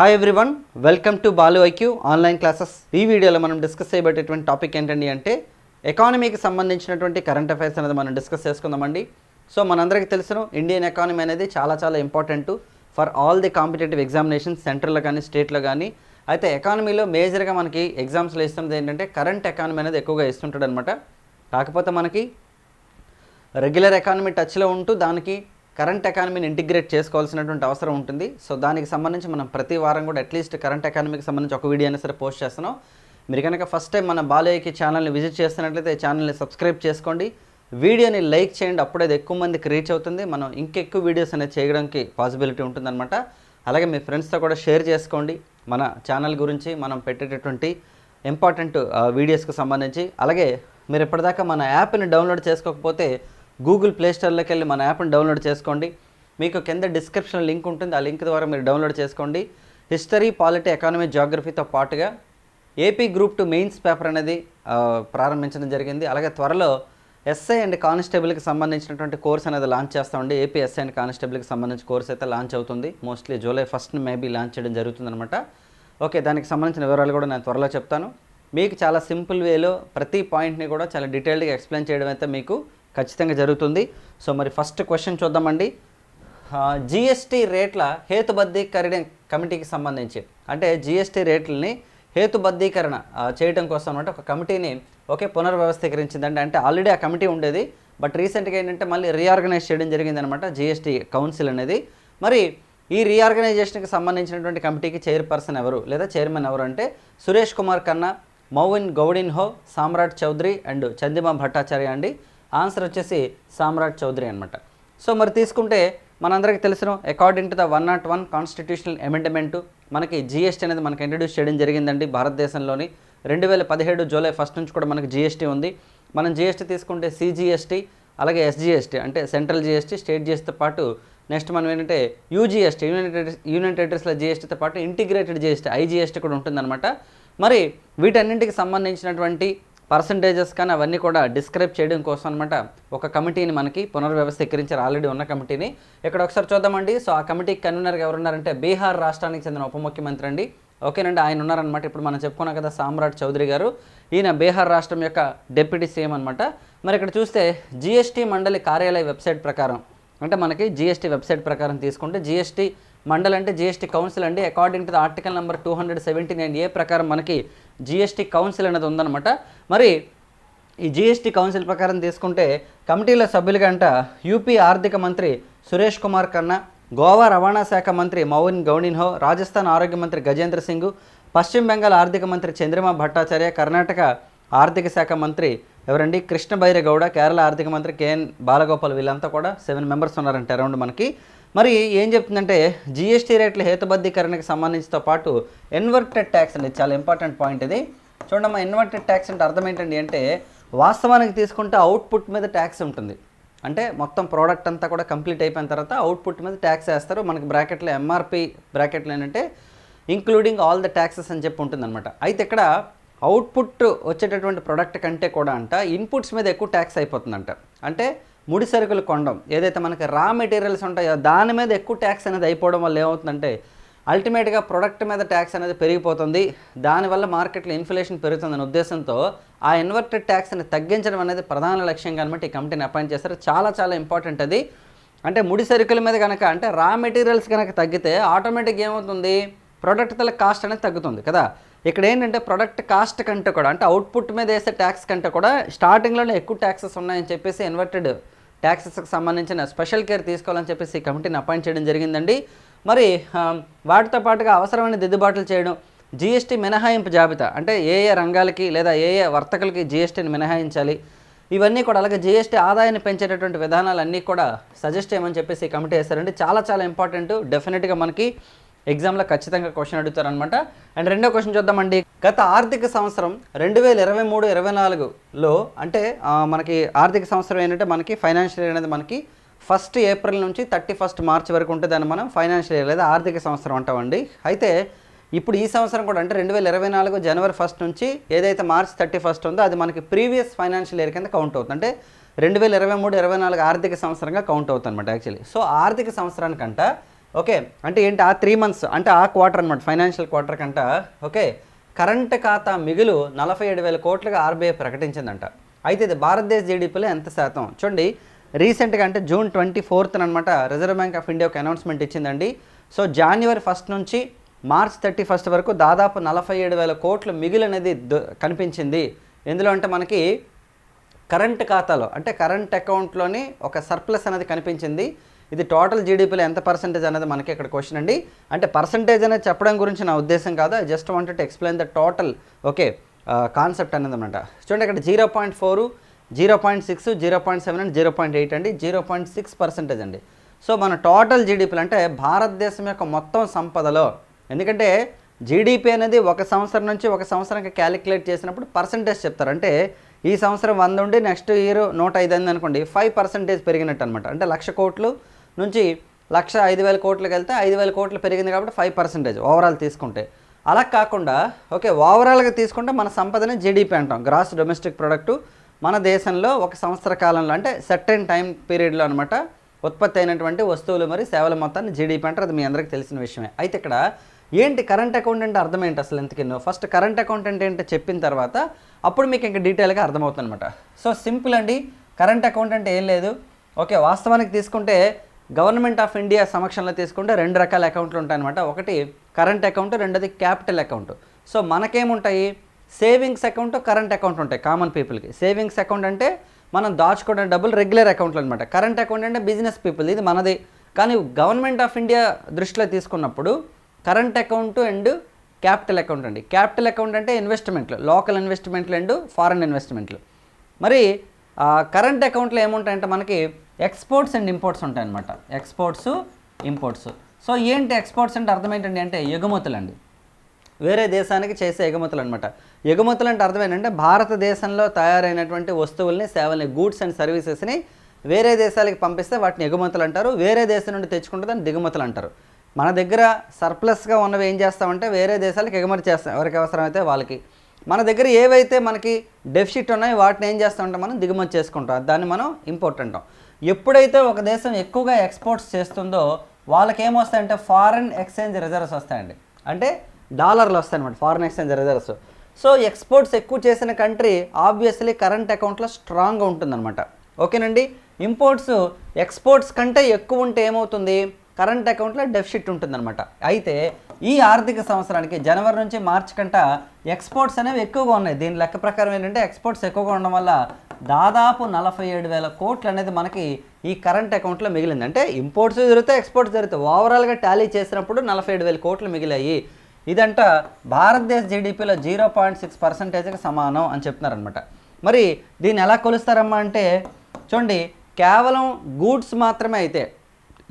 Hi everyone welcome to Balu IQ online classes ఈ వీడియోలో మనం డిస్కస్ చేయబడేటువంటి టాపిక్ ఏంటండి అంటే ఎకానమీకి సంబంధించినటువంటి కరెంట్ అఫైర్స్ అనేది మనం డిస్కస్ చేసుకుందామండి. సో మనందరికీ తెలుసును ఇండియన్ ఎకానమీ అనేది చాలా చాలా important for all the competitive examinations సెంట్రల్లో కానీ స్టేట్లో కానీ. అయితే ఎకానమీలో మేజర్గా మనకి ఎగ్జామ్స్లో ఇస్తున్నది ఏంటంటే కరెంట్ ఎకానమీ అనేది ఎక్కువగా ఇస్తుంటాడు అనమాట కాకపోతే మనకి రెగ్యులర్ ఎకానమీ టచ్లో ఉంటూ దానికి కరెంట్ ఎకానమీని ఇంటిగ్రేట్ చేసుకోవాల్సినటువంటి అవసరం ఉంటుంది. సో దానికి సంబంధించి మనం ప్రతి వారం కూడా అట్లీస్ట్ కరెంట్ ఎకానమీకి సంబంధించి ఒక వీడియో అయినా సరే పోస్ట్ చేస్తున్నాం. మీరు కనుక ఫస్ట్ టైం మన బాలయ్యకి ఛానల్ని విజిట్ చేస్తున్నట్లయితే ఛానల్ని సబ్స్క్రైబ్ చేసుకోండి. వీడియోని లైక్ చేయండి. అప్పుడే అది ఎక్కువ మందికి రీచ్ అవుతుంది. మనం ఇంకెక్కువ వీడియోస్ అనేది చేయడానికి పాసిబిలిటీ ఉంటుందన్నమాట. అలాగే మీ ఫ్రెండ్స్తో కూడా షేర్ చేసుకోండి. మన ఛానల్ గురించి మనం పెట్టేటటువంటి ఇంపార్టెంట్ వీడియోస్కి సంబంధించి. అలాగే మీరు ఇప్పటిదాకా మన యాప్ని డౌన్లోడ్ చేసుకోకపోతే గూగుల్ ప్లేస్టోర్లోకి వెళ్ళి మన యాప్ని డౌన్లోడ్ చేసుకోండి. మీకు కింద డిస్క్రిప్షన్ లింక్ ఉంటుంది. ఆ లింక్ ద్వారా మీరు డౌన్లోడ్ చేసుకోండి. హిస్టరీ పాలిటీ ఎకానమీ జాగ్రఫీతో పాటుగా AP group two mains paper అనేది ప్రారంభించడం జరిగింది. అలాగే త్వరలో ఎస్ఐ అండ్ కానిస్టేబుల్కి సంబంధించినటువంటి కోర్స్ అనేది లాంచ్ చేస్తామండి. ఏపీ ఎస్ఐ అండ్ కానిస్టేబుల్కి సంబంధించి కోర్స్ అయితే లాంచ్ అవుతుంది. Mostly July first maybe launch చేయడం జరుగుతుందనమాట ఓకే దానికి సంబంధించిన వివరాలు కూడా నేను త్వరలో చెప్తాను. మీకు చాలా సింపుల్ వేలో ప్రతి పాయింట్ని కూడా చాలా డీటెయిల్డ్గా ఎక్స్ప్లెయిన్ చేయడం అయితే మీకు ఖచ్చితంగా జరుగుతుంది. సో మరి ఫస్ట్ క్వశ్చన్ చూద్దామండి. జిఎస్టీ రేట్ల హేతుబద్ధీకరణ కమిటీకి సంబంధించి. అంటే జిఎస్టీ రేట్లని హేతుబద్ధీకరణ చేయడం కోసం అనమాట ఒక కమిటీని ఒకే పునర్వ్యవస్థీకరించిందండి. అంటే ఆల్రెడీ ఆ కమిటీ ఉండేది. బట్ రీసెంట్గా ఏంటంటే మళ్ళీ రీఆర్గనైజ్ చేయడం జరిగిందనమాట జిఎస్టీ కౌన్సిల్ అనేది. మరి ఈ రీఆర్గనైజేషన్కి సంబంధించినటువంటి కమిటీకి చైర్పర్సన్ ఎవరు లేదా చైర్మన్ ఎవరు అంటే సురేష్ కుమార్ కన్నా మౌవిన్ గౌడిన్ హో సామ్రాట్ చౌదరి అండ్ చందిమా భట్టాచార్య అండి. ఆన్సర్ వచ్చేసి సామ్రాట్ చౌదరి అనమాట సో మరి తీసుకుంటే మనందరికీ తెలిసిన according to the one not one constitutional amendment మనకి జిఎస్టీ అనేది మనకి ఇంట్రడ్యూస్ చేయడం జరిగిందండి భారతదేశంలోని రెండు వేల పదిహేడు జూలై ఫస్ట్ నుంచి కూడా మనకి జిఎస్టీ ఉంది మనం జిఎస్టీ తీసుకుంటే సిజిఎస్టీ అలాగే ఎస్జిఎస్టీ అంటే సెంట్రల్ జిఎస్టీ స్టేట్ జిఎస్టీతో పాటు నెక్స్ట్ మనం ఏంటంటే యూజిఎస్టీ యునైటెడ్ యూనియన్ టెరిటరీస్ల జిఎస్టీతో పాటు ఇంటిగ్రేటెడ్ జిఎస్టీ ఐజిఎస్టీ కూడా ఉంటుందన్నమాట మరి వీటన్నింటికి సంబంధించినటువంటి పర్సంటేజెస్ కానీ అవన్నీ కూడా డిస్క్రైబ్ చేయడం కోసం అనమాట ఒక కమిటీని మనకి పునర్వ్యవస్థీకరించారు. ఆల్రెడీ ఉన్న కమిటీని. ఇక్కడ ఒకసారి చూద్దామండి. సో ఆ కమిటీకి కన్వీనర్గా ఎవరున్నారంటే బీహార్ రాష్ట్రానికి చెందిన ఉప ముఖ్యమంత్రి అండి. ఓకేనండి ఆయన ఉన్నారనమాట ఇప్పుడు మనం చెప్పుకున్నాం కదా సామ్రాట్ చౌదరి గారు. ఈయన బీహార్ రాష్ట్రం యొక్క డిప్యూటీ సీఎం అనమాట మరి ఇక్కడ చూస్తే జిఎస్టీ మండలి కార్యాలయ వెబ్సైట్ ప్రకారం అంటే మనకి జిఎస్టీ వెబ్సైట్ ప్రకారం తీసుకుంటే జిఎస్టీ మండల్ అంటే జిఎస్టీ కౌన్సిల్ అండి. According to the article number two hundred seventy nine A ప్రకారం మనకి జిఎస్టీ కౌన్సిల్ అనేది ఉందన్నమాట. మరి ఈ జిఎస్టీ కౌన్సిల్ ప్రకారం తీసుకుంటే కమిటీల సభ్యులుగా అంట యూపీ ఆర్థిక మంత్రి సురేష్ కుమార్ కన్నా గోవా రవాణా శాఖ మంత్రి మౌన్ గౌనిన్హో రాజస్థాన్ ఆరోగ్య మంత్రి గజేంద్ర సింగ్ పశ్చిమ బెంగాల్ ఆర్థిక మంత్రి చంద్రమా భట్టాచార్య కర్ణాటక ఆర్థిక శాఖ మంత్రి ఎవరండి? కృష్ణ బైరగౌడ కేరళ ఆర్థిక మంత్రి కేఎన్ బాలగోపాల్ వీళ్ళంతా కూడా సెవెన్ మెంబర్స్ ఉన్నారంట అరౌండ్ మనకి. మరి ఏం చెప్తుందంటే జిఎస్టీ రేట్ల హేతుబద్ధీకరణకి సంబంధించితో పాటు ఇన్వర్టెడ్ ట్యాక్స్ అనేది చాలా ఇంపార్టెంట్ పాయింట్ ఇది. చూడండి మా ఇన్వర్టెడ్ ట్యాక్స్ అంటే అర్థం ఏంటండి అంటే వాస్తవానికి తీసుకుంటే అవుట్పుట్ మీద ట్యాక్స్ ఉంటుంది. అంటే మొత్తం ప్రోడక్ట్ అంతా కూడా కంప్లీట్ అయిపోయిన తర్వాత అవుట్పుట్ మీద ట్యాక్స్ వేస్తారు. మనకి బ్రాకెట్లో ఎంఆర్పి బ్రాకెట్లో ఏంటంటే ఇంక్లూడింగ్ ఆల్ ద ట్యాక్సెస్ అని చెప్పి ఉంటుందన్నమాట. అయితే ఇక్కడ అవుట్పుట్ వచ్చేటటువంటి ప్రోడక్ట్ కంటే కూడా అంట ఇన్పుట్స్ మీద ఎక్కువ ట్యాక్స్ అయిపోతుందంట. అంటే ముడి సరుకులు కొండం ఏదైతే మనకి రా మెటీరియల్స్ ఉంటాయో దాని మీద ఎక్కువ ట్యాక్స్ అనేది అయిపోవడం వల్ల ఏమవుతుందంటే అల్టిమేట్గా ప్రొడక్ట్ మీద ట్యాక్స్ అనేది పెరిగిపోతుంది. దానివల్ల మార్కెట్లో ఇన్ఫ్లేషన్ పెరుగుతుందనే ఉద్దేశంతో ఆ ఇన్వర్టెడ్ ట్యాక్స్ని తగ్గించడం అనేది ప్రధాన లక్ష్యం అనమాట ఈ కమిటీని అపాయింట్ చేస్తారు చాలా చాలా ఇంపార్టెంట్ అది. అంటే ముడి సరుకుల మీద కనుక అంటే రా మెటీరియల్స్ కనుక తగ్గితే ఆటోమేటిక్ ఏమవుతుంది? ప్రొడక్ట్ తల కాస్ట్ అనేది తగ్గుతుంది కదా. ఇక్కడ ఏంటంటే ప్రొడక్ట్ కాస్ట్ కంటే కూడా అంటే అవుట్పుట్ మీద వేసే ట్యాక్స్ కంటే కూడా స్టార్టింగ్లోనే ఎక్కువ ట్యాక్సెస్ ఉన్నాయని చెప్పేసి ఇన్వర్టెడ్ ట్యాక్సెస్కి సంబంధించిన స్పెషల్ కేర్ తీసుకోవాలని చెప్పేసి ఈ కమిటీని అపాయింట్ చేయడం జరిగిందండి. మరి వాటితో పాటుగా అవసరమైన దిద్దుబాట్లు చేయడం జీఎస్టీ మినహాయింపు జాబితా అంటే ఏ ఏ రంగాలకి లేదా ఏ ఏ వర్తకులకి జీఎస్టీని మినహాయించాలి ఇవన్నీ కూడా అలాగే జీఎస్టీ ఆదాయాన్ని పెంచేటటువంటి విధానాలు అన్నీ కూడా సజెస్ట్ చేయమని చెప్పేసి ఈ కమిటీ వేశారండి. చాలా చాలా ఇంపార్టెంట్ డెఫినెట్గా మనకి ఎగ్జామ్లో ఖచ్చితంగా క్వశ్చన్ అడుగుతారనమాట అండ్ రెండో క్వశ్చన్ చూద్దామండి. గత ఆర్థిక సంవత్సరం రెండు వేల ఇరవై మూడు ఇరవై నాలుగులో అంటే మనకి ఆర్థిక సంవత్సరం ఏంటంటే మనకి ఫైనాన్షియల్ ఇయర్ అనేది మనకి ఫస్ట్ ఏప్రిల్ నుంచి థర్టీ ఫస్ట్ మార్చ్ వరకు ఉంటుంది దాన్ని మనం ఫైనాన్షియల్ ఇయర్ లేదా ఆర్థిక సంవత్సరం అంటామండి. అయితే ఇప్పుడు ఈ సంవత్సరం కూడా అంటే రెండు వేల ఇరవై నాలుగు జనవరి ఫస్ట్ నుంచి ఏదైతే మార్చ్ థర్టీ ఫస్ట్ ఉందో అది మనకి ప్రీవియస్ ఫైనాన్షియల్ ఇయర్ కింద కౌంట్ అవుతుంది. అంటే రెండు వేల ఇరవై మూడు ఇరవై నాలుగు ఆర్థిక సంవత్సరంగా కౌంట్ అవుతుంది అనమాట యాక్చువల్లీ. సో ఆర్థిక సంవత్సరానికంట ఓకే అంటే ఏంటి ఆ త్రీ మంత్స్ అంటే ఆ క్వార్టర్ అనమాట ఫైనాన్షియల్ క్వార్టర్ కంట ఓకే. కరెంట్ ఖాతా మిగులు నలభై ఏడు వేల కోట్లుగా ఆర్బీఐ ప్రకటించిందంట. అయితే ఇది భారతదేశ జీడిపిలో ఎంత శాతం? చూడండి రీసెంట్గా అంటే జూన్ ట్వంటీ ఫోర్త్ అనమాట రిజర్వ్ బ్యాంక్ ఆఫ్ ఇండియా ఒక అనౌన్స్మెంట్ ఇచ్చిందండి. సో జనవరి ఫస్ట్ నుంచి మార్చ్ థర్టీ ఫస్ట్ వరకు దాదాపు నలభై ఏడు వేల కోట్ల మిగులు అనేది కనిపించింది. ఎందులో అంటే మనకి కరెంట్ ఖాతాలో అంటే కరెంట్ అకౌంట్లోని ఒక సర్ప్లస్ అనేది కనిపించింది. ఇది టోటల్ జీడిపిలో ఎంత పర్సెంటేజ్ అనేది మనకి ఇక్కడ క్వశ్చన్ అండి. అంటే పర్సంటేజ్ అనేది చెప్పడం గురించి నా ఉద్దేశం కాదు. I just wanted to explain the total okay concept అనేది అనమాట చూడండి ఇక్కడ zero point four zero point six zero point seven and zero point eight అండి. జీరో పాయింట్ సిక్స్ పర్సెంటేజ్ అండి. సో మన టోటల్ జీడిపిలు అంటే భారతదేశం యొక్క మొత్తం సంపదలో ఎందుకంటే జీడిపి అనేది ఒక సంవత్సరం నుంచి ఒక సంవత్సరానికి క్యాలిక్యులేట్ చేసినప్పుడు పర్సంటేజ్ చెప్తారు. అంటే ఈ సంవత్సరం వంద ఉండి నెక్స్ట్ ఇయర్ నూట ఐదు అయింది అనుకోండి ఫైవ్ పర్సెంటేజ్ పెరిగినట్టు అనమాట అంటే లక్ష కోట్లు నుంచి లక్ష ఐదు వేల కోట్లకి వెళ్తే ఐదు వేల కోట్లు పెరిగింది కాబట్టి ఫైవ్ పర్సెంటేజ్ ఓవరాల్ తీసుకుంటే. అలా కాకుండా ఓకే ఓవరాల్గా తీసుకుంటే మన సంపదని జీడిపి అంటాం. గ్రాస్ డొమెస్టిక్ ప్రొడక్టు మన దేశంలో ఒక సంవత్సర కాలంలో అంటే సర్టెన్ టైం పీరియడ్లో అనమాట ఉత్పత్తి అయినటువంటి వస్తువులు మరి సేవల మొత్తాన్ని జీడిపి అంటారు. అది మీ అందరికీ తెలిసిన విషయమే. అయితే ఇక్కడ ఏంటి కరెంట్ అకౌంట్ అంటే అర్థం ఏంటి అసలు ఎందుకు ఫస్ట్ కరెంట్ అకౌంట్ అంటే ఏంటో చెప్పిన తర్వాత అప్పుడు మీకు ఇంకా డీటెయిల్గా అర్థమవుతుంది అనమాట సో సింపుల్ అండి. కరెంట్ అకౌంట్ అంటే ఏం లేదు. ఓకే వాస్తవానికి తీసుకుంటే గవర్నమెంట్ ఆఫ్ ఇండియా సమక్షంలో తీసుకుంటే రెండు రకాల అకౌంట్లు ఉంటాయన్నమాట. ఒకటి కరెంట్ అకౌంట్ రెండోది క్యాపిటల్ అకౌంట్. సో మనకేముంటాయి? సేవింగ్స్ అకౌంట్ కరెంట్ అకౌంట్ ఉంటాయి కామన్ పీపుల్కి. సేవింగ్స్ అకౌంట్ అంటే మనం దాచుకోవడం డబ్బులు రెగ్యులర్ అకౌంట్లు అనమాట కరెంట్ అకౌంట్ అంటే బిజినెస్ పీపుల్ ఇది మనది. కానీ గవర్నమెంట్ ఆఫ్ ఇండియా దృష్టిలో తీసుకున్నప్పుడు current account and capital account అండి. క్యాపిటల్ అకౌంట్ అంటే ఇన్వెస్ట్మెంట్లు లోకల్ ఇన్వెస్ట్మెంట్లు అండ్ ఫారెన్ ఇన్వెస్ట్మెంట్లు. మరి కరెంట్ అకౌంట్లో ఏముంటాయంటే మనకి ఎక్స్పోర్ట్స్ అండ్ ఇంపోర్ట్స్ ఉంటాయన్నమాట. Exports imports. సో ఏంటి ఎక్స్పోర్ట్స్ అంటే అర్థం ఏంటండి అంటే ఎగుమతులు అండి వేరే దేశానికి చేసే ఎగుమతులు అనమాట ఎగుమతులు అంటే అర్థం ఏంటంటే భారతదేశంలో తయారైనటువంటి వస్తువుల్ని సేవల్ని గూడ్స్ అండ్ సర్వీసెస్ని వేరే దేశాలకు పంపిస్తే వాటిని ఎగుమతులు అంటారు వేరే దేశం నుండి తెచ్చుకుంటే దాన్ని దిగుమతులు అంటారు మన దగ్గర సర్ప్లస్గా ఉన్నవి ఏం చేస్తామంటే వేరే దేశాలకు ఎగుమతి చేస్తాం. ఎవరికి అవసరమైతే వాళ్ళకి. మన దగ్గర ఏవైతే మనకి డెఫిషిట్ ఉన్నాయో వాటిని ఏం చేస్తామంటే మనం దిగుమతి చేసుకుంటాం. దాన్ని మనం ఇంపోర్ట్ అంటాం. ఎప్పుడైతే ఒక దేశం ఎక్కువగా ఎక్స్పోర్ట్స్ చేస్తుందో వాళ్ళకి ఏమొస్తాయంటే ఫారెన్ ఎక్స్చేంజ్ రిజర్వ్స్ వస్తాయండి. అంటే డాలర్లు వస్తాయన్నమాట foreign exchange reserves. So exports ఎక్కువ చేసిన కంట్రీ ఆబ్వియస్లీ కరెంట్ అకౌంట్లో స్ట్రాంగ్గా ఉంటుందన్నమాట. ఓకేనండి? ఇంపోర్ట్స్ ఎక్స్పోర్ట్స్ కంటే ఎక్కువ ఉంటే ఏమవుతుంది? కరెంట్ అకౌంట్లో డెఫిసిట్ ఉంటుందన్నమాట. అయితే ఈ ఆర్థిక సంవత్సరానికి జనవరి నుంచి మార్చి కంట ఎక్స్పోర్ట్స్ అనేవి ఎక్కువగా ఉన్నాయి. దీని లెక్క ప్రకారం ఏంటంటే ఎక్స్పోర్ట్స్ ఎక్కువగా ఉండడం వల్ల దాదాపు నలభై ఏడు వేల కోట్లు అనేది మనకి ఈ కరెంట్ అకౌంట్లో మిగిలింది. అంటే ఇంపోర్ట్స్ జరుగుతాయి ఎక్స్పోర్ట్స్ జరుగుతాయి. ఓవరాల్గా టాలీ చేసినప్పుడు నలభై ఏడు వేల కోట్లు మిగిలాయి. ఇదంట భారతదేశ జీడిపిలో జీరో పాయింట్ సిక్స్ పర్సెంటేజ్కి సమానం అని చెప్తున్నారనమాట మరి దీన్ని ఎలా కొలుస్తారమ్మా అంటే చూడండి కేవలం గూడ్స్ మాత్రమే అయితే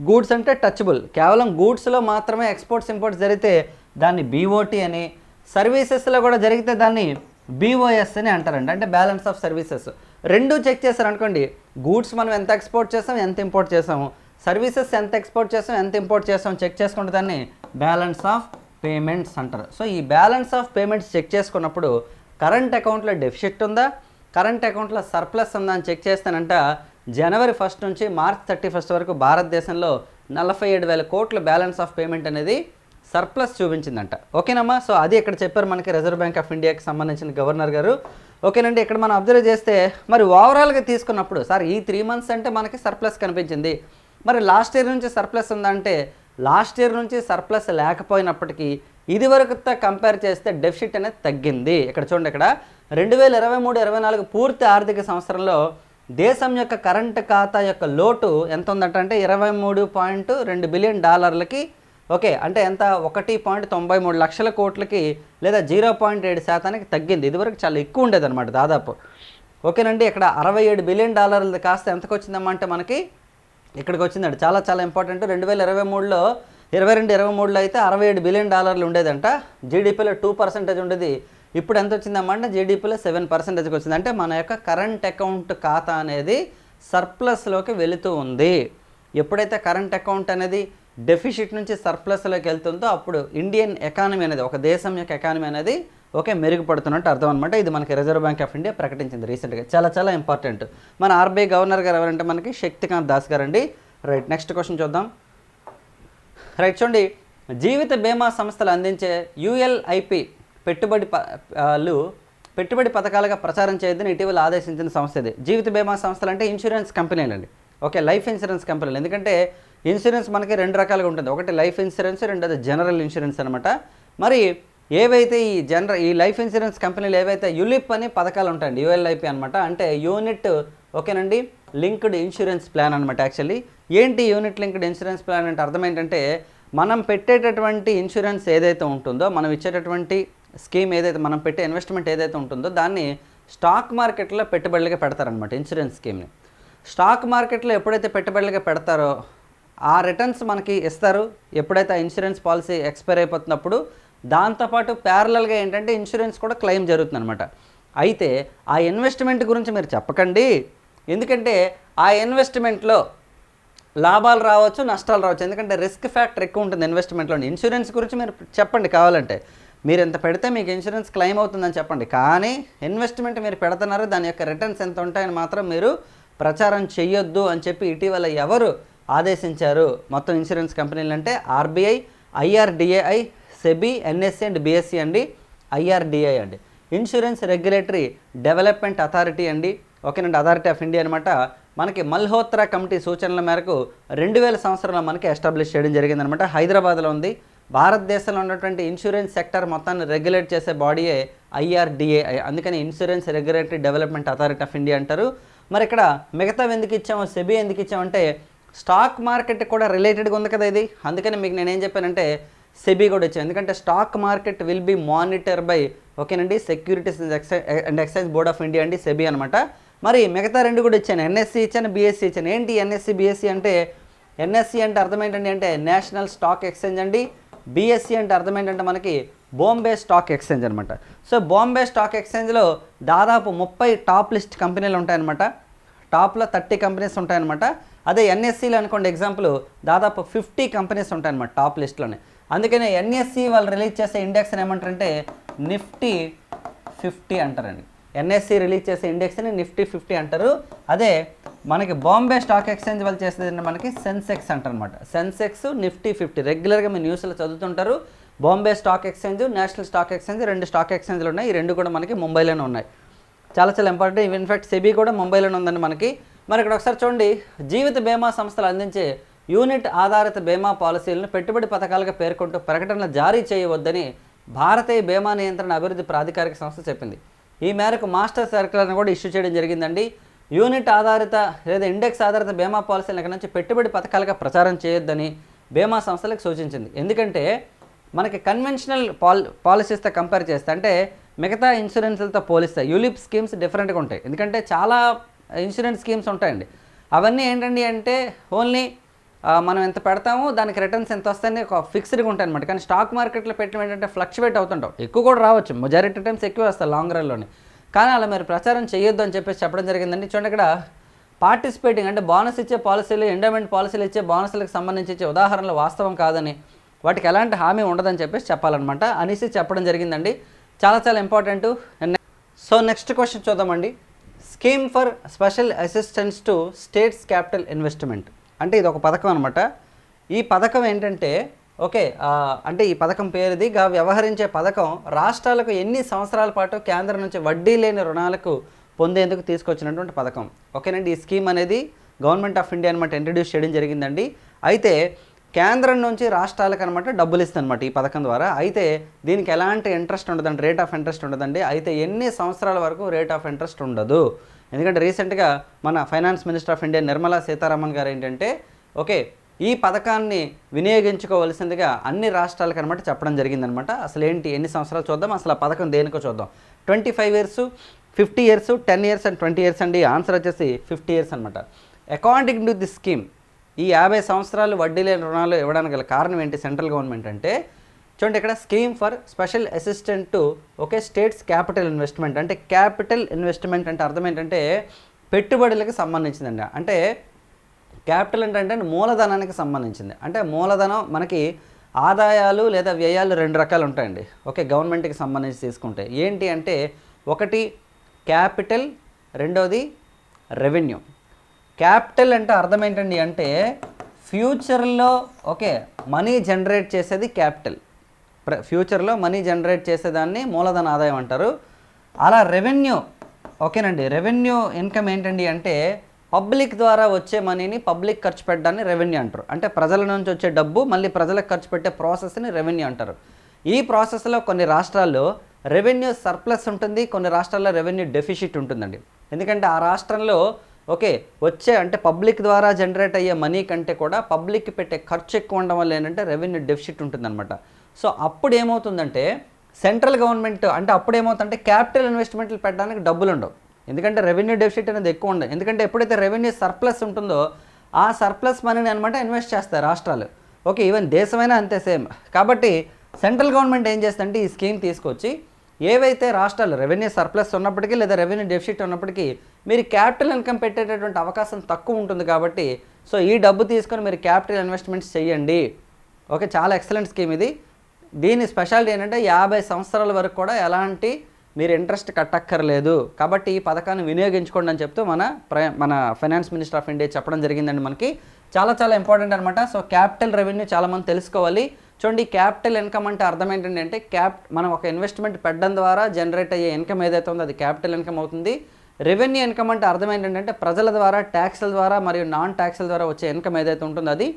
గూడ్స్ అంటే టచబుల్ కేవలం గూడ్స్లో మాత్రమే ఎక్స్పోర్ట్స్ ఇంపోర్ట్స్ జరిగితే దాన్ని బీఓటీ అని సర్వీసెస్లో కూడా జరిగితే దాన్ని బీఓఎస్ అని అంటారండి. అంటే బ్యాలెన్స్ ఆఫ్ సర్వీసెస్ రెండు చెక్ చేశారనుకోండి గూడ్స్ మనం ఎంత ఎక్స్పోర్ట్ చేస్తాం ఎంత ఇంపోర్ట్ చేస్తాము. సర్వీసెస్ ఎంత ఎక్స్పోర్ట్ చేస్తాం ఎంత ఇంపోర్ట్ చేస్తాం చెక్ చేసుకుంటే దాన్ని బ్యాలెన్స్ ఆఫ్ పేమెంట్స్ అంటారు. సో ఈ బ్యాలెన్స్ ఆఫ్ పేమెంట్స్ చెక్ చేసుకున్నప్పుడు కరెంట్ అకౌంట్లో డెఫిసిట్ ఉందా? కరెంట్ అకౌంట్లో సర్ప్లస్ ఉందా అని చెక్ చేస్తానంట. జనవరి ఫస్ట్ నుంచి మార్చ్ థర్టీ ఫస్ట్ వరకు భారతదేశంలో నలభై ఏడు వేల కోట్ల బ్యాలెన్స్ ఆఫ్ పేమెంట్ అనేది సర్ప్లస్ చూపించిందంట. ఓకేనమ్మా? సో అది ఇక్కడ చెప్పారు మనకి రిజర్వ్ బ్యాంక్ ఆఫ్ ఇండియాకి సంబంధించిన గవర్నర్ గారు. ఓకేనండి ఇక్కడ మనం అబ్జర్వ్ చేస్తే మరి ఓవరాల్గా తీసుకున్నప్పుడు సార్ ఈ త్రీ మంత్స్ అంటే మనకి సర్ప్లస్ కనిపించింది. మరి లాస్ట్ ఇయర్ నుంచి సర్ప్లస్ ఉందంటే లాస్ట్ ఇయర్ నుంచి సర్ప్లస్ లేకపోయినప్పటికీ ఇది వరకుతో కంపేర్ చేస్తే డెఫిసిట్ అనేది తగ్గింది. ఇక్కడ చూడండి ఇక్కడ రెండు వేల ఇరవై మూడు ఇరవై నాలుగు పూర్తి ఆర్థిక సంవత్సరంలో దేశం యొక్క కరెంట్ ఖాతా యొక్క లోటు ఎంత ఉందంటే అంటే ఇరవై మూడు పాయింట్ రెండు బిలియన్ డాలర్లకి ఓకే అంటే ఎంత? ఒకటి పాయింట్ తొంభై మూడు లక్షల కోట్లకి లేదా జీరో పాయింట్ ఏడు శాతానికి తగ్గింది. ఇదివరకు చాలా ఎక్కువ ఉండేది అనమాట దాదాపు. ఓకేనండి ఇక్కడ అరవై ఏడు బిలియన్ డాలర్లది కాస్త ఎంతకు వచ్చిందమ్మా అంటే మనకి ఇక్కడికి వచ్చిందండి చాలా చాలా ఇంపార్టెంట్. రెండు వేల ఇరవై మూడులో ఇరవై రెండు ఇరవై మూడులో అయితే అరవై ఏడు బిలియన్ డాలర్లు ఉండేదంట. జీడిపిలో టూ పర్సెంటేజ్ ఉండేది. ఇప్పుడు ఎంత వచ్చిందమ్మా అంటే జీడిపిలో సెవెన్ పర్సెంటేజ్కి వచ్చింది. అంటే మన యొక్క కరెంట్ అకౌంట్ ఖాతా అనేది సర్ప్లస్లోకి వెళుతూ ఉంది. ఎప్పుడైతే కరెంట్ అకౌంట్ అనేది డెఫిషిట్ నుంచి సర్ప్లస్లోకి వెళ్తుందో అప్పుడు ఇండియన్ ఎకానమీ అనేది ఒక దేశం యొక్క ఎకానమీ అనేది ఓకే మెరుగుపడుతున్నట్టు అర్థం అనమాట ఇది మనకి రిజర్వ్ బ్యాంక్ ఆఫ్ ఇండియా ప్రకటించింది రీసెంట్గా. చాలా చాలా ఇంపార్టెంట్. మన ఆర్బీఐ గవర్నర్ గారు ఎవరంటే మనకి శక్తికాంత్ దాస్ గారు అండి రైట్ నెక్స్ట్ క్వశ్చన్ చూద్దాం. రైట్ చూడండి. జీవిత బీమా సంస్థలు అందించే యుఎల్ఐపి పెట్టుబడి లు పెట్టుబడి పథకాలుగా ప్రచారం చేయొద్దని ఇటీవల ఆదేశించిన సంస్థ ఇది. జీవిత బీమా సంస్థలు అంటే ఇన్సూరెన్స్ కంపెనీలండి. ఓకే లైఫ్ ఇన్సూరెన్స్ కంపెనీలు. ఎందుకంటే ఇన్సూరెన్స్ మనకి రెండు రకాలుగా ఉంటుంది. ఒకటి లైఫ్ ఇన్సూరెన్స్ రెండోది జనరల్ ఇన్సూరెన్స్ అనమాట మరి ఏవైతే ఈ జనరల్ ఈ లైఫ్ ఇన్సూరెన్స్ కంపెనీలు ఏవైతే యులిప్ అని పథకాలు ఉంటాయండి యుఎల్ఐపి అనమాట అంటే యూనిట్ ఓకేనండి లింక్డ్ ఇన్సూరెన్స్ ప్లాన్ అనమాట యాక్చువల్లీ. ఏంటి యూనిట్ లింక్డ్ ఇన్సూరెన్స్ ప్లాన్ అంటే అర్థం ఏంటంటే మనం పెట్టేటటువంటి ఇన్సూరెన్స్ ఏదైతే ఉంటుందో మనం ఇచ్చేటటువంటి స్కీమ్ ఏదైతే మనం పెట్టే ఇన్వెస్ట్మెంట్ ఏదైతే ఉంటుందో దాన్ని స్టాక్ మార్కెట్లో పెట్టుబడులుగా పెడతారనమాట ఇన్సూరెన్స్ స్కీమ్ని. స్టాక్ మార్కెట్లో ఎప్పుడైతే పెట్టుబడులుగా పెడతారో ఆ రిటర్న్స్ మనకి ఇస్తారు. ఎప్పుడైతే ఆ ఇన్సూరెన్స్ పాలసీ ఎక్స్పైర్ అయిపోతున్నప్పుడు దాంతోపాటు ప్యారలల్గా ఏంటంటే ఇన్సూరెన్స్ కూడా క్లెయిమ్ జరుగుతుంది అనమాట అయితే ఆ ఇన్వెస్ట్మెంట్ గురించి మీరు చెప్పకండి. ఎందుకంటే ఆ ఇన్వెస్ట్మెంట్లో లాభాలు రావచ్చు నష్టాలు రావచ్చు. ఎందుకంటే రిస్క్ ఫ్యాక్టర్ ఎక్కువ ఉంటుంది ఇన్వెస్ట్మెంట్లో ఇన్సూరెన్స్ గురించి మీరు చెప్పండి కావాలంటే. మీరు ఎంత పెడితే మీకు ఇన్సూరెన్స్ క్లెయిమ్ అవుతుందని చెప్పండి. కానీ ఇన్వెస్ట్మెంట్ మీరు పెడుతున్నారు దాని యొక్క రిటర్న్స్ ఎంత ఉంటాయని మాత్రం మీరు ప్రచారం చేయొద్దు అని చెప్పి ఇటీవల ఎవరు ఆదేశించారు. మొత్తం ఇన్సూరెన్స్ కంపెనీలు అంటే RBI IRDAI SEBI NSC and BSC అండి. ఐఆర్డిఐ అండి. ఇన్సూరెన్స్ రెగ్యులేటరీ డెవలప్మెంట్ అథారిటీ అండి. ఓకేనండి అథారిటీ ఆఫ్ ఇండియా అనమాట మనకి మల్హోత్రా కమిటీ సూచనల మేరకు రెండు వేల సంవత్సరంలో మనకి ఎస్టాబ్లిష్ చేయడం జరిగిందనమాట హైదరాబాద్లో ఉంది. భారతదేశంలో ఉన్నటువంటి ఇన్సూరెన్స్ సెక్టర్ మొత్తాన్ని రెగ్యులేట్ చేసే బాడీయే ఐఆర్డిఏఐ. అందుకని insurance regulatory development authority of India అంటారు. మరి ఇక్కడ మిగతా ఎందుకు ఇచ్చాము సెబీ ఎందుకు ఇచ్చామంటే స్టాక్ మార్కెట్ కూడా రిలేటెడ్గా ఉంది కదా ఇది. అందుకని మీకు నేనేం చెప్పానంటే సెబీ కూడా వచ్చాను ఎందుకంటే stock market will be monitor by ఓకేనండి securities and excise board of India అండి సెబీ అనమాట మరి మిగతా రెండు కూడా ఇచ్చాను. ఎన్ఎస్సి ఇచ్చాను బీఎస్సీ ఇచ్చాను. ఏంటి ఎన్ఎస్సి బీఎస్సీ అంటే ఎన్ఎస్సి అంటే అర్థం ఏంటండి అంటే నేషనల్ స్టాక్ ఎక్స్చేంజ్ అండి. బీఎస్సీ అంటే అర్థం ఏంటంటే మనకి బాంబే స్టాక్ ఎక్స్చేంజ్ అనమాట సో బాంబే స్టాక్ ఎక్స్చేంజ్లో దాదాపు ముప్పై టాప్ లిస్ట్ కంపెనీలు ఉంటాయన్నమాట. టాప్లో థర్టీ కంపెనీస్ ఉంటాయన్నమాట. అదే ఎన్ఎస్సీలు అనుకోండి ఎగ్జాంపుల్ దాదాపు ఫిఫ్టీ కంపెనీస్ ఉంటాయన్నమాట టాప్ లిస్ట్లోనే అందుకనే ఎన్ఎస్సి వాళ్ళు రిలీజ్ చేసే ఇండెక్స్ ఏమంటారంటే నిఫ్టీ ఫిఫ్టీ అంటారండి. ఎన్ఎస్సి రిలీజ్ చేసే ఇండెక్స్ని నిఫ్టీ ఫిఫ్టీ అంటారు. అదే మనకి బాంబే స్టాక్ ఎక్స్చేంజ్ వాళ్ళు చేసేది మనకి సెన్సెక్స్ అంటారు అనమాట సెన్సెక్స్ నిఫ్టీ ఫిఫ్టీ. రెగ్యులర్గా మీ న్యూస్లో చదువుతుంటారు. Bombay stock exchange national stock exchange రెండు స్టాక్ ఎక్స్చేంజ్లు ఉన్నాయి. ఈ రెండు కూడా మనకి ముంబైలోనే ఉన్నాయి. చాలా చాలా ఇంపార్టెంట్ ఇన్ఫ్యాక్ట్ సెబీ కూడా ముంబైలోనే ఉందండి మనకి. మరి ఇక్కడ ఒకసారి చూడండి. జీవిత బీమా సంస్థలు అందించే యూనిట్ ఆధారిత బీమా పాలసీలను పెట్టుబడి పథకాలుగా పేర్కొంటూ ప్రకటనలు జారీ చేయవద్దని భారతీయ బీమా నియంత్రణ అభివృద్ధి ప్రాధికారిక సంస్థ చెప్పింది. ఈ మేరకు మాస్టర్ సర్కులర్ను కూడా ఇష్యూ చేయడం జరిగిందండి. యూనిట్ ఆధారిత లేదా ఇండెక్స్ ఆధారిత బీమా పాలసీలను ఇక్కడ నుంచి పెట్టుబడి పథకాలుగా ప్రచారం చేయొద్దని బీమా సంస్థలకు సూచించింది. ఎందుకంటే మనకి కన్వెన్షనల్ పాల్ పాలసీస్తో కంపేర్ చేస్తే అంటే మిగతా ఇన్సూరెన్స్లతో పోలిస్తే యూలిప్ స్కీమ్స్ డిఫరెంట్గా ఉంటాయి. ఎందుకంటే చాలా ఇన్సూరెన్స్ స్కీమ్స్ ఉంటాయండి. అవన్నీ ఏంటండి అంటే ఓన్లీ మనం ఎంత పెడతామో దానికి రిటర్న్స్ ఎంత వస్తాయని ఒక ఫిక్స్డ్గా ఉంటాయి అనమాట కానీ స్టాక్ మార్కెట్లో పెట్టడం ఏంటంటే ఫ్లక్చువేట్ అవుతుంటాం. ఎక్కువ కూడా రావచ్చు. మెజారిటీ టైమ్స్ ఎక్కువ వస్తాయి లాంగ్ రన్లోనే. కానీ అలా మీరు ప్రచారం చేయొద్దు అని చెప్పేసి చెప్పడం జరిగిందండి. చూడండి ఇక్కడ పార్టిసిపేటింగ్ అంటే బోనస్ ఇచ్చే పాలసీలు ఎండోమెంట్ పాలసీలు ఇచ్చే బోనస్లకు సంబంధించి ఇచ్చే ఉదాహరణలు వాస్తవం కాదని వాటికి ఎలాంటి హామీ ఉండదని చెప్పేసి చెప్పాలన్నమాట. అనేసి చెప్పడం జరిగిందండి. చాలా చాలా ఇంపార్టెంట్. సో నెక్స్ట్ క్వశ్చన్ చూద్దామండి. Scheme for special assistance to states capital investment. అంటే ఇది ఒక పథకం అనమాట ఈ పథకం ఏంటంటే ఓకే అంటే ఈ పథకం పేరుది గా వ్యవహరించే పథకం రాష్ట్రాలకు ఎన్ని సంవత్సరాల పాటు కేంద్రం నుంచి వడ్డీ లేని రుణాలకు పొందేందుకు తీసుకొచ్చినటువంటి పథకం. ఓకేనండి ఈ స్కీమ్ అనేది గవర్నమెంట్ ఆఫ్ ఇండియా అనమాట ఇంట్రడ్యూస్ చేయడం జరిగిందండి. అయితే కేంద్రం నుంచి రాష్ట్రాలకు అనమాట డబ్బులు ఇస్తుంది ఈ పథకం ద్వారా. అయితే దీనికి ఎలాంటి ఇంట్రెస్ట్ ఉండదండి? రేట్ ఆఫ్ ఇంట్రెస్ట్ ఉండదండి. అయితే ఎన్ని సంవత్సరాల వరకు రేట్ ఆఫ్ ఇంట్రెస్ట్ ఉండదు? ఎందుకంటే రీసెంట్గా మన finance minister of India Nirmala Sitharaman గారు ఏంటంటే ఓకే ఈ పథకాన్ని వినియోగించుకోవలసిందిగా అన్ని రాష్ట్రాలకు అనమాట చెప్పడం జరిగిందనమాట అసలు ఏంటి? ఎన్ని సంవత్సరాలు చూద్దాం? అసలు ఆ పథకం దేనికో చూద్దాం. Twenty five years fifty years ten years and twenty years అండి ఆన్సర్ వచ్చేసి ఫిఫ్టీ ఇయర్స్ అనమాట అకార్డింగ్ టు ది స్కీమ్ ఈ యాభై సంవత్సరాలు వడ్డీ లేని రుణాలు ఇవ్వడానికి గల కారణం ఏంటి సెంట్రల్ గవర్నమెంట్ అంటే? చూడండి ఇక్కడ scheme for special assistant to okay states capital investment అంటే క్యాపిటల్ ఇన్వెస్ట్మెంట్ అంటే అర్థం ఏంటంటే పెట్టుబడులకు సంబంధించిందండి. అంటే క్యాపిటల్ అంటే మూలధనానికి సంబంధించింది. అంటే మూలధనం మనకి ఆదాయాలు లేదా వ్యయాలు రెండు రకాలు ఉంటాయండి. ఓకే గవర్నమెంట్కి సంబంధించి తీసుకుంటే ఏంటి అంటే ఒకటి క్యాపిటల్ రెండోది రెవెన్యూ. క్యాపిటల్ అంటే అర్థం ఏంటండి అంటే ఫ్యూచర్లో ఓకే మనీ జనరేట్ చేసేది క్యాపిటల్. ప్ర- ఫ్యూచర్లో మనీ జనరేట్ చేసేదాన్ని మూలధన ఆదాయం అంటారు. అలా రెవెన్యూ ఓకేనండి రెవెన్యూ ఇన్కమ్ ఏంటండి అంటే పబ్లిక్ ద్వారా వచ్చే మనీని పబ్లిక్ ఖర్చు పెట్టడాన్ని రెవెన్యూ అంటారు. అంటే ప్రజల నుంచి వచ్చే డబ్బు మళ్ళీ ప్రజలకు ఖర్చు పెట్టే ప్రాసెస్ని రెవెన్యూ అంటారు. ఈ ప్రాసెస్లో కొన్ని రాష్ట్రాల్లో రెవెన్యూ సర్ప్లస్ ఉంటుంది కొన్ని రాష్ట్రాల్లో రెవెన్యూ డెఫిషిట్ ఉంటుందండి. ఎందుకంటే ఆ రాష్ట్రంలో ఓకే వచ్చే అంటే పబ్లిక్ ద్వారా జనరేట్ అయ్యే మనీ కంటే కూడా పబ్లిక్కి పెట్టే ఖర్చు ఎక్కువ ఉండడం వల్ల ఏంటంటే రెవెన్యూ డెఫిసిట్ ఉంటుందన్నమాట. సో అప్పుడు ఏమవుతుందంటే సెంట్రల్ గవర్నమెంట్ అంటే అప్పుడు ఏమవుతుందంటే క్యాపిటల్ ఇన్వెస్ట్మెంట్లు పెట్టడానికి డబ్బులు ఉండవు. ఎందుకంటే రెవెన్యూ డెఫిసిట్ అనేది ఎక్కువ ఉండదు. ఎందుకంటే ఎప్పుడైతే రెవెన్యూ సర్ప్లస్ ఉంటుందో ఆ సర్ప్లస్ మనీని అనమాట ఇన్వెస్ట్ చేస్తాయి రాష్ట్రాలు. ఓకే ఈవెన్ దేశమైనా అంతే సేమ్. కాబట్టి సెంట్రల్ గవర్నమెంట్ ఏం చేస్తుందంటే ఈ స్కీమ్ తీసుకొచ్చి ఏవైతే రాష్ట్రాలు రెవెన్యూ సర్ప్లస్ ఉన్నప్పటికీ లేదా రెవెన్యూ డెఫిసిట్ ఉన్నప్పటికీ మీరు క్యాపిటల్ ఇన్కమ్ పెట్టేటటువంటి అవకాశం తక్కువ ఉంటుంది కాబట్టి సో ఈ డబ్బు తీసుకొని మీరు క్యాపిటల్ ఇన్వెస్ట్మెంట్స్ చేయండి. ఓకే చాలా ఎక్సలెంట్ స్కీమ్ ఇది. దీని స్పెషాలిటీ ఏంటంటే యాభై సంవత్సరాల వరకు కూడా ఎలాంటి మీరు ఇంట్రెస్ట్ కట్టక్కర్లేదు. కాబట్టి ఈ పథకాన్ని వినియోగించుకోండి అని చెప్తూ మన ప్ర మన ఫైనాన్స్ మినిస్టర్ ఆఫ్ ఇండియా చెప్పడం జరిగిందండి మనకి. చాలా చాలా ఇంపార్టెంట్ అనమాట సో క్యాపిటల్ రెవెన్యూ చాలామంది తెలుసుకోవాలి. చూడండి క్యాపిటల్ ఇన్కమ్ అంటే అర్థం ఏంటంటే అంటే క్యాప్ మనం ఒక ఇన్వెస్ట్మెంట్ పెట్టడం ద్వారా జనరేట్ అయ్యే ఇన్కమ్ ఏదైతే ఉందో అది క్యాపిటల్ ఇన్కమ్ అవుతుంది. రెవెన్యూ ఇన్కమ్ అంటే అర్థం ఏంటంటే ప్రజల ద్వారా ట్యాక్స్ల ద్వారా మరియు నాన్ ట్యాక్స్ల ద్వారా వచ్చే ఇన్కమ్ ఏదైతే ఉంటుందో అది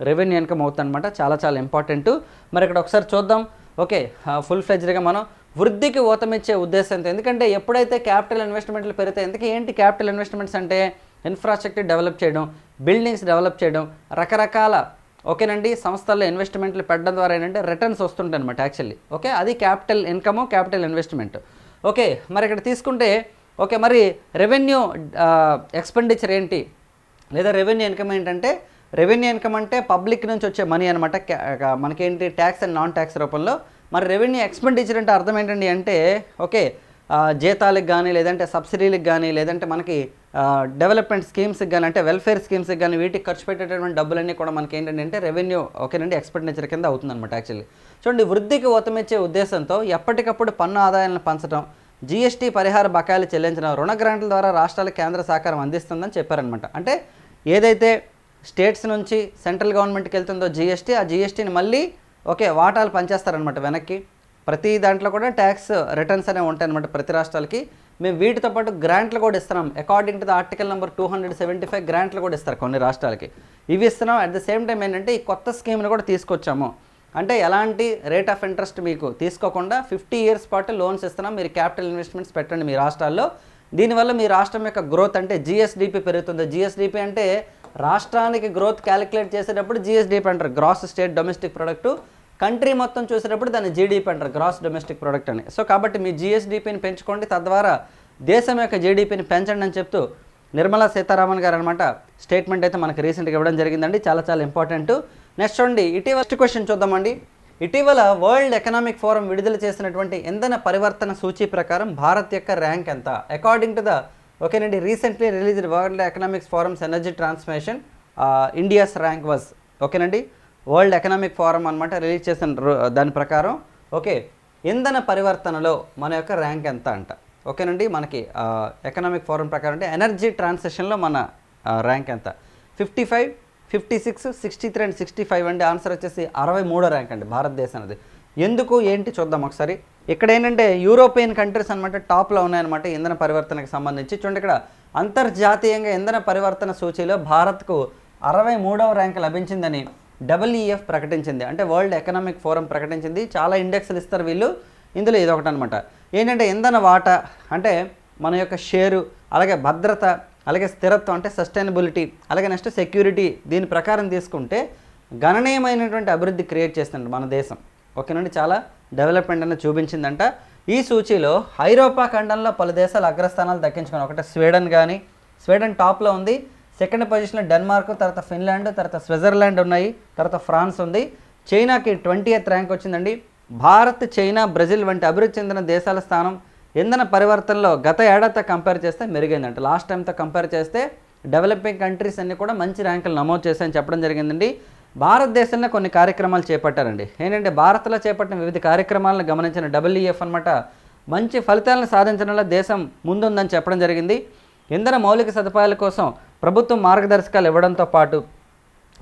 రెవెన్యూ ఇన్కమ్ అవుతుంది అనమాట చాలా చాలా ఇంపార్టెంట్ మరి ఇక్కడ ఒకసారి చూద్దాం. ఓకే ఫుల్ ఫ్లెజ్డ్గా మనం వృద్ధికి ఊతమిచ్చే ఉద్దేశంతో ఎందుకంటే ఎప్పుడైతే క్యాపిటల్ ఇన్వెస్ట్మెంట్లు పెరుగుతాయి ఎందుకు ఏంటి క్యాపిటల్ ఇన్వెస్ట్మెంట్స్ అంటే? ఇన్ఫ్రాస్ట్రక్చర్ డెవలప్ చేయడం బిల్డింగ్స్ డెవలప్ చేయడం రకరకాల ఓకేనండి సంస్థల్లో ఇన్వెస్ట్మెంట్లు పెట్టడం ద్వారా ఏంటంటే రిటర్న్స్ వస్తుంటాయి అనమాట యాక్చువల్లీ ఓకే అది capital income capital investment okay మరి ఇక్కడ తీసుకుంటే ఓకే మరి రెవెన్యూ ఎక్స్పెండిచర్ ఏంటి? లేదా రెవెన్యూ ఇన్కమ్ ఏంటంటే రెవెన్యూ ఇన్కమ్ అంటే పబ్లిక్ నుంచి వచ్చే మనీ అనమాట మనకేంటి ట్యాక్స్ అండ్ నాన్ ట్యాక్స్ రూపంలో. మరి రెవెన్యూ ఎక్స్పెండిచర్ అంటే అర్థం ఏంటండి అంటే ఓకే జీతాలకు కానీ లేదంటే సబ్సిడీలకు కానీ లేదంటే మనకి డెవలప్మెంట్ స్కీమ్స్కి కానీ అంటే వెల్ఫేర్ స్కీమ్స్కి కానీ వీటికి ఖర్చు పెట్టేటటువంటి డబ్బులన్నీ కూడా మనకి ఏంటంటే రెవెన్యూ ఓకేనండి ఎక్స్పెండిచర్ కింద అవుతుందన్నమాట యాక్చువల్లీ చూడండి వృద్ధికి ఊతమిచ్చే ఉద్దేశంతో ఎప్పటికప్పుడు పన్ను ఆదాయాలను పంచడం జీఎస్టీ పరిహార బకాయిలు చెల్లించడం రుణ గ్రాంట్ల ద్వారా రాష్ట్రాలకు కేంద్ర సహకారం అందిస్తుందని చెప్పారనమాట అంటే ఏదైతే స్టేట్స్ నుంచి సెంట్రల్ గవర్నమెంట్కి వెళ్తుందో జీఎస్టీ ఆ జీఎస్టీని మళ్ళీ ఓకే వాటాలు పనిచేస్తారనమాట వెనక్కి. ప్రతి దాంట్లో కూడా ట్యాక్స్ రిటర్న్స్ అనేవి ఉంటాయన్నమాట ప్రతి రాష్ట్రాలకి. మేము వీటితో పాటు గ్రాంట్లు కూడా ఇస్తున్నాం. According to the article number two hundred seventy five గ్రాంట్లు కూడా ఇస్తారు కొన్ని రాష్ట్రాలకి. ఇవి ఇస్తున్నాం. అట్ ద సేమ్ టైం ఏంటంటే ఈ కొత్త స్కీమ్ని కూడా తీసుకొచ్చాము. అంటే ఎలాంటి రేట్ ఆఫ్ ఇంట్రెస్ట్ మీకు తీసుకోకుండా ఫిఫ్టీ ఇయర్స్ పాటు లోన్స్ ఇస్తున్నాం. మీరు క్యాపిటల్ ఇన్వెస్ట్మెంట్స్ పెట్టండి మీ రాష్ట్రాల్లో. దీనివల్ల మీ రాష్ట్రం యొక్క గ్రోత్ అంటే జిఎస్డిపి పెరుగుతుంది. జిఎస్డిపి అంటే రాష్ట్రానికి గ్రోత్ క్యాలిక్యులేట్ చేసేటప్పుడు జిఎస్డిపి అంటారు. Gross state domestic product country మొత్తం చూసేటప్పుడు దాన్ని జీడిపి అంటారు గ్రాస్ డొమెస్టిక్ ప్రొడక్ట్ అని. సో కాబట్టి మీ జిఎస్డిపిని పెంచుకోండి. తద్వారా దేశం యొక్క జీడిపిని పెంచండి అని చెప్తూ నిర్మలా సీతారామన్ గారు అనమాట స్టేట్మెంట్ అయితే మనకు రీసెంట్గా ఇవ్వడం జరిగిందండి. చాలా చాలా ఇంపార్టెంట్ నెక్స్ట్ చూడండి ఇటీవల క్వశ్చన్ చూద్దామండి. ఇటీవల వరల్డ్ ఎకనామిక్ ఫోరం విడుదల చేసినటువంటి ఇంధన పరివర్తన సూచి ప్రకారం భారత్ యొక్క ర్యాంక్ ఎంత? అకార్డింగ్ టు ద ఓకేనండి recently released world economics forums energy transformation India's rank was ఓకేనండి? వరల్డ్ ఎకనామిక్ ఫోరం అనమాట రిలీజ్ చేసిన రో- దాని ప్రకారం ఓకే ఇంధన పరివర్తనలో మన యొక్క ర్యాంక్ ఎంత అంట. ఓకేనండి మనకి ఎకనామిక్ ఫోరం ప్రకారం అంటే ఎనర్జీ ట్రాన్సాక్షన్లో మన ర్యాంక్ ఎంత? Fifty five fifty six sixty three and. Sixty five అండి ఆన్సర్ వచ్చేసి అరవై మూడో ర్యాంక్ అండి భారతదేశం అనేది. ఎందుకు ఏంటి చూద్దాం ఒకసారి. ఇక్కడ ఏంటంటే యూరోపియన్ కంట్రీస్ అనమాట టాప్లో ఉన్నాయన్నమాట ఇంధన పరివర్తనకు సంబంధించి. చూడండి ఇక్కడ అంతర్జాతీయంగా ఇంధన పరివర్తన సూచీలో భారత్కు అరవై మూడవ ర్యాంక్ లభించిందని డబ్ల్యూఈఎఫ్ ప్రకటించింది. అంటే వరల్డ్ ఎకనామిక్ ఫోరం ప్రకటించింది. చాలా ఇండెక్స్లు ఇస్తారు వీళ్ళు. ఇందులో ఇది ఒకటి అనమాట ఏంటంటే ఇంధన వాటా అంటే మన యొక్క షేరు అలాగే భద్రత అలాగే స్థిరత్వం అంటే సస్టైనబిలిటీ అలాగే నెక్స్ట్ సెక్యూరిటీ దీని ప్రకారం తీసుకుంటే గణనీయమైనటువంటి అభివృద్ధి క్రియేట్ చేస్తుంది మన దేశం. ఓకేనండి చాలా డెవలప్మెంట్ అనేది చూపించిందంట. ఈ సూచీలో ఐరోపా ఖండంలో పలు దేశాలు అగ్రస్థానాలు దక్కించుకున్నాయి. ఒకటి స్వీడన్ కానీ స్వీడన్ టాప్లో ఉంది. సెకండ్ పొజిషన్లో డెన్మార్క్ తర్వాత ఫిన్లాండ్ తర్వాత స్విట్జర్లాండ్ ఉన్నాయి తర్వాత ఫ్రాన్స్ ఉంది. చైనాకి ట్వంటీ ఎయిత్ ర్యాంక్ వచ్చిందండి. భారత్ చైనా బ్రెజిల్ వంటి అభివృద్ధి చెందిన దేశాల స్థానం ఇంధన పరివర్తనలో గత ఏడాదితో కంపేర్ చేస్తే మెరుగైందంట. లాస్ట్ టైంతో కంపేర్ చేస్తే డెవలపింగ్ కంట్రీస్ అన్ని కూడా మంచి ర్యాంకులు నమోదు చేశాయని చెప్పడం జరిగిందండి. భారతదేశంలో కొన్ని కార్యక్రమాలు చేపట్టారండి. ఏంటంటే భారత్లో చేపట్టిన వివిధ కార్యక్రమాలను గమనించిన డబ్ల్యూఎఫ్ అనమాట మంచి ఫలితాలను సాధించడంలో దేశం ముందుందని చెప్పడం జరిగింది. ఇంధన మౌలిక సదుపాయాల కోసం ప్రభుత్వం మార్గదర్శకాలు ఇవ్వడంతో పాటు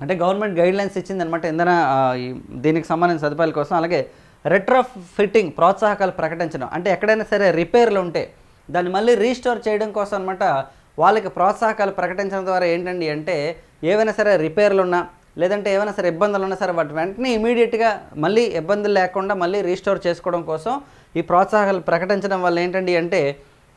అంటే గవర్నమెంట్ గైడ్లైన్స్ ఇచ్చిందనమాట ఇంధన దీనికి సంబంధించిన సదుపాయాల కోసం. అలాగే రెట్రో ఫిట్టింగ్ ప్రోత్సాహకాలు ప్రకటించడం. అంటే ఎక్కడైనా సరే రిపేర్లు ఉంటే దాన్ని మళ్ళీ రీస్టోర్ చేయడం కోసం అనమాట వాళ్ళకి ప్రోత్సాహకాలు ప్రకటించడం ద్వారా ఏంటండి అంటే ఏవైనా సరే రిపేర్లు ఉన్నా లేదంటే ఏమైనా సరే ఇబ్బందులు ఉన్నా సరే వాటి వెంటనే ఇమీడియట్గా మళ్ళీ ఇబ్బందులు లేకుండా మళ్ళీ రీస్టోర్ చేసుకోవడం కోసం ఈ ప్రోత్సాహకాలు ప్రకటించడం వల్ల ఏంటండి అంటే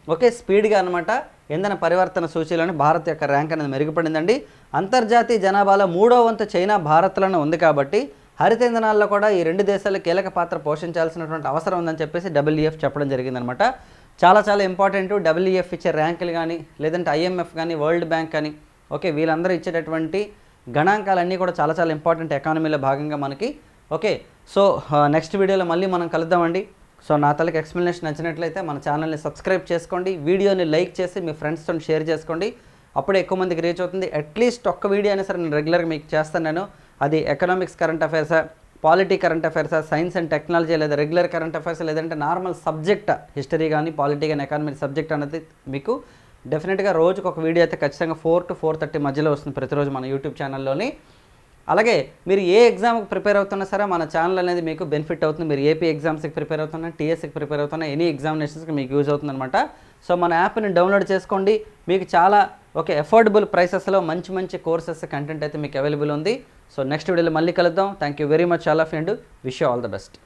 ఒకే స్పీడ్గా అనమాట ఇంధన పరివర్తన సూచీలోని భారత్ యొక్క ర్యాంక్ అనేది మెరుగుపడిందండి. అంతర్జాతీయ జనాభాలో మూడో వంతు చైనా భారత్లోనే ఉంది కాబట్టి హరిత ఇంధనాల్లో కూడా ఈ రెండు దేశాలు కీలక పాత్ర పోషించాల్సినటువంటి అవసరం ఉందని చెప్పేసి డబ్ల్యూఎఫ్ చెప్పడం జరిగిందనమాట చాలా చాలా ఇంపార్టెంట్ డబ్ల్యూఎఫ్ ఇచ్చే ర్యాంకులు కానీ లేదంటే ఐఎంఎఫ్ కానీ వరల్డ్ బ్యాంక్ కానీ ఓకే వీళ్ళందరూ ఇచ్చేటటువంటి గణాంకాలన్నీ కూడా చాలా చాలా ఇంపార్టెంట్ ఎకానమీలో భాగంగా మనకి. ఓకే సో నెక్స్ట్ వీడియోలో మళ్ళీ మనం కలుద్దామండి. సో నా తలకి ఎక్స్ప్లెనేషన్ నచ్చినట్లయితే మన ఛానల్ని సబ్స్క్రైబ్ చేసుకోండి వీడియోని లైక్ చేసి మీ ఫ్రెండ్స్తో షేర్ చేసుకోండి. అప్పుడే ఎక్కువ మందికి రీచ్ అవుతుంది. అట్లీస్ట్ ఒక్క వీడియో అయినా సరే నేను రెగ్యులర్గా మీకు చేస్తాను నేను. అది ఎకనామిక్స్ కరెంట్ అఫైర్సా పాలిటీ కరెంట్ అఫైర్సా సైన్స్ అండ్ టెక్నాలజీ లేదా రెగ్యులర్ కరెంట్ అఫైర్స్ లేదంటే నార్మల్ సబ్జెక్ట్ హిస్టరీ కానీ పాలిటీ కానీ ఎకానమీ సబ్జెక్ట్ అనేది మీకు డెఫినెట్గా రోజుకు ఒక వీడియో అయితే ఖచ్చితంగా ఫోర్ టు ఫోర్ థర్టీ మధ్యలో వస్తుంది ప్రతిరోజు మన యూట్యూబ్ ఛానల్లోని. అలాగే మీరు ఏ ఎగ్జామ్కి ప్రిపేర్ అవుతున్నా సరే మన ఛానల్ అనేది మీకు బెనిఫిట్ అవుతుంది. మీరు ఏపీ ఎగ్జామ్స్కి ప్రిపేర్ అవుతున్నా టీఎస్కి ప్రిపేర్ అవుతున్నా ఎనీ ఎగ్జామినేషన్స్కి మీకు యూజ్ అవుతుందన్నమాట. సో మన యాప్ని డౌన్లోడ్ చేసుకోండి. మీకు చాలా ఒక ఎఫోర్డబుల్ ప్రైసెస్లో మంచి మంచి కోర్సెస్ కంటెంట్ అయితే మీకు అవైలబుల్ ఉంది. సో నెక్స్ట్ వీడియోలో మళ్ళీ కలుద్దాం. Thank you very much all of and wish all the best